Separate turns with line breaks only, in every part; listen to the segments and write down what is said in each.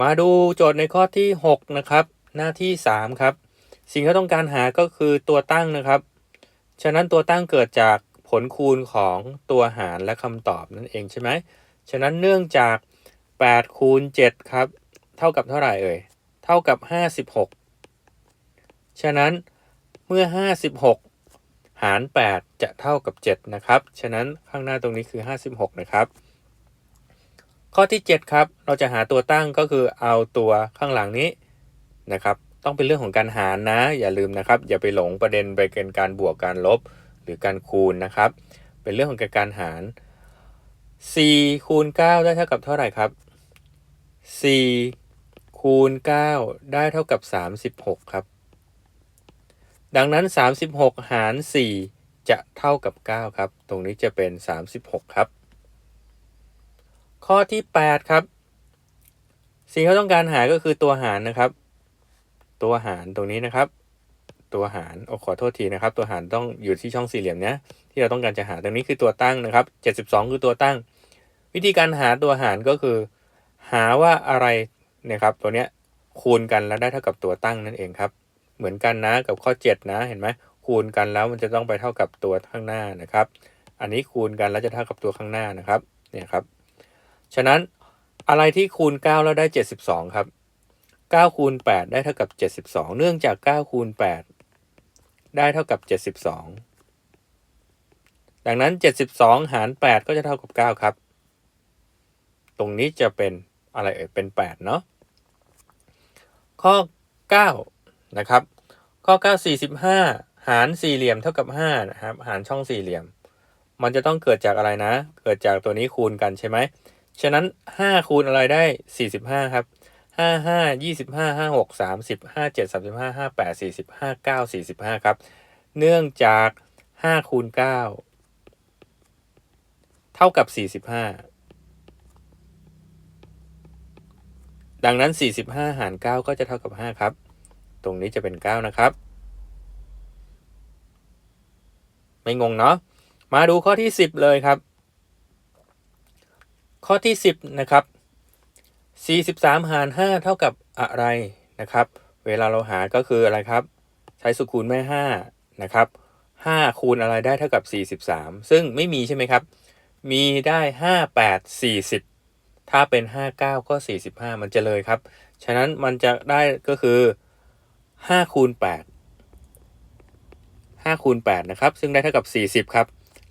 มาดูโจทย์ในข้อที่ 6 นะครับ หน้าที่ 3 ครับ สิ่งที่ต้องการหาก็คือตัวตั้งนะครับ ฉะนั้นตัวตั้งเกิดจากผลคูณของตัวหารและคำตอบนั่นเองใช่ไหมฉะนั้นเนื่องจาก 8 คูณ 7 ครับ เท่ากับเท่าไหร่เอ่ย เท่ากับ 56 ฉะนั้นเมื่อ 56 หาร 8 จะเท่ากับ 7 นะครับ ฉะนั้นข้างหน้าตรงนี้คือ 56 นะครับ ข้อที่ 7 ครับ เราจะหาตัวตั้งก็คือเอาตัวข้างหลังนี้นะครับ ต้องเป็นเรื่องของการหารนะ อย่าลืมนะครับ อย่าไปหลงประเด็นไปเป็นการบวกการลบ หรือการคูณนะครับ เป็นเรื่องของการหาร 4 คูณ 9 ได้เท่ากับเท่าไหร่ครับ 4 คูณ 9 ได้เท่ากับ 36 ครับ ดังนั้น 36 หาร 4 จะเท่ากับ 9 ครับ ตรงนี้จะเป็น 36 ครับ ข้อที่ 8 ครับ สิ่งที่เราต้องการหาก็คือตัวหารนะครับ ตัวหารตรงนี้นะครับ ตัวหารโอ้ขอโทษทีนะครับ ตัวหารต้องอยู่ที่ช่องสี่เหลี่ยมเนี้ยที่เราต้องการจะหาตรงนี้คือตัวตั้งนะครับ 72 คือตัวตั้ง วิธีการหาตัวหารก็คือ หาว่าอะไรนี่ยครับตัวเนี้ยคูณกันแล้วได้เท่ากับตัวตั้งนั่นเองครับ เหมือนกันนะกับข้อ 7 นะเห็นไหมคูณกันแล้วมันจะต้องไปเท่ากับตัวข้างหน้านะครับ อันนี้คูณกันแล้วจะเท่ากับตัวข้างหน้านะครับเนี่ยครับ ฉะนั้นอะไรที่คูณ 9 แล้วได้ 72 ครับ 9 คูณ 8 ได้เท่ากับ 72 เนื่องจาก 9 คูณ 8 ได้เท่ากับ 72 ดังนั้น 72 หาร 8 ก็จะเท่ากับ 9 ครับ ตรงนี้จะเป็นอะไรเอ่ย เป็น 8 เนาะ ข้อ 9 นะครับ ข้อ 9 45 หารสี่เหลี่ยมเท่ากับ 5 นะครับ หารช่องสี่เหลี่ยม มันจะต้องเกิดจากอะไรนะ เกิดจากตัวนี้คูณกันใช่ไหม ฉะนั้น 5 คูณอะไรได้ 45 ครับ 5 5 25 5 6 30 5 7 35 5 8 40 5 9 45 ครับ เนื่องจาก 5 คูณ 9 เท่ากับ 45 ดังนั้น 45 หาร 9 ก็จะเท่ากับ 5 ครับ ตรงนี้จะเป็น 9 นะครับ ไม่งงเนาะ มาดูข้อที่ 10 เลยครับ ข้อที่ 10 นะครับ 43 หาร 5 เท่ากับอะไรนะครับ เวลาเราหาก็คืออะไรครับ ใช้สุคูณแม่ 5 นะครับ 5 คูณอะไรได้เท่ากับ 43 ซึ่งไม่มีใช่ไหมครับ มีได้ 5 8 40 ถ้าเป็น 59 ก็ 45 มันจะเลยครับ ฉะนั้นมันจะได้ก็คือ 5 คูณ 8 5 คูณ 8 นะครับ ซึ่งได้เท่ากับ 40 ครับ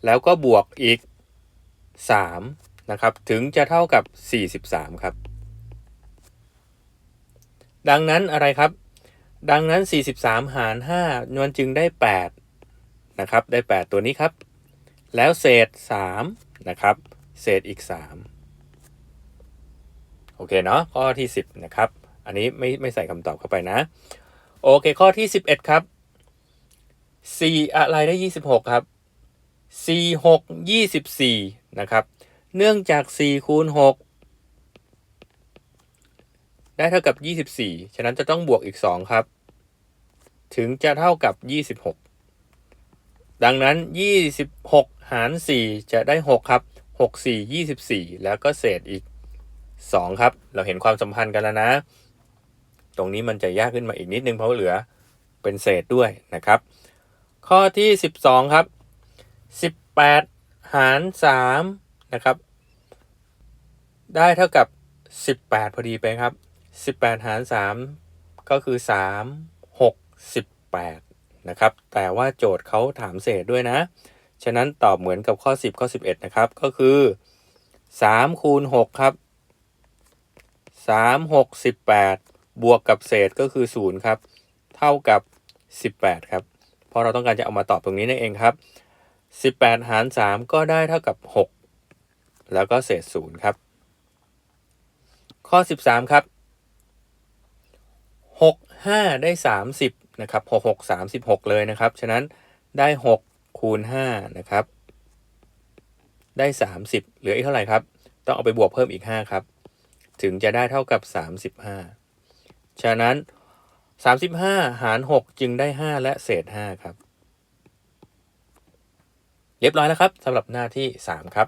แล้วก็บวกอีก 3 นะครับถึงจะเท่ากับ 43 ครับ ดังนั้นอะไรครับ ดังนั้น 43 หาร5มันจึงได้ 8 นะครับ ได้ 8 ตัวนี้ครับ แล้วเศษ 3 นะครับ เศษอีก 3 โอเคเนาะข้อที่ 10 นะครับ อันนี้ไม่ไม่ใส่คำตอบเข้าไปนะ โอเคข้อที่ 11 ครับ 4 อะไรได้ 26 ครับ 4 6 24 นะครับ เนื่องจาก4คูณ6ได้เท่ากับ 24 ฉะนั้นจะต้องบวกอีก 2 ครับ ถึงจะเท่ากับ 26 ดังนั้น 26 หาร 4 จะได้ 6 ครับ 6 4 24 แล้วก็เศษอีก 2 ครับ เราเห็นความสัมพันธ์กันแล้วนะ ตรงนี้มันจะยากขึ้นมาอีกนิดนึงเพราะเหลือเป็นเศษด้วยนะครับ ข้อที่ 12 ครับ 18 หาร 3 นะครับ ได้เท่ากับ 18 พอดีไปครับ 18 หาร 3 ก็คือ 3 6 18 นะครับ แต่ว่าโจทย์เขาถามเศษด้วยนะ ฉะนั้นตอบเหมือนกับข้อ 10 ข้อ 11 นะครับ ก็คือ 3 คูณ 6 ครับ 3 6 18 บวกกับเศษก็คือ 0 ครับ เท่ากับ 18 ครับ เพราะเราต้องการจะเอามาตอบตรงนี้นั่นเองครับ 18 หาร 3 ก็ได้เท่ากับ 6 แล้วก็เศษ0ครับ ข้อ 13 ครับ 6 5 ได้ 30 นะครับ 6 6 36 เลยนะครับ ฉะนั้นได้ 6 คูณ 5 นะครับ ได้ 30 เหลืออีกเท่าไหร่ครับ ต้องเอาไปบวกเพิ่มอีก 5 ครับ ถึงจะได้เท่ากับ 35 ฉะนั้น 35 หาร 6 จึงได้ 5 และเศษ 5 ครับ เรียบร้อยแล้วครับสำหรับหน้าที่ 3 ครับ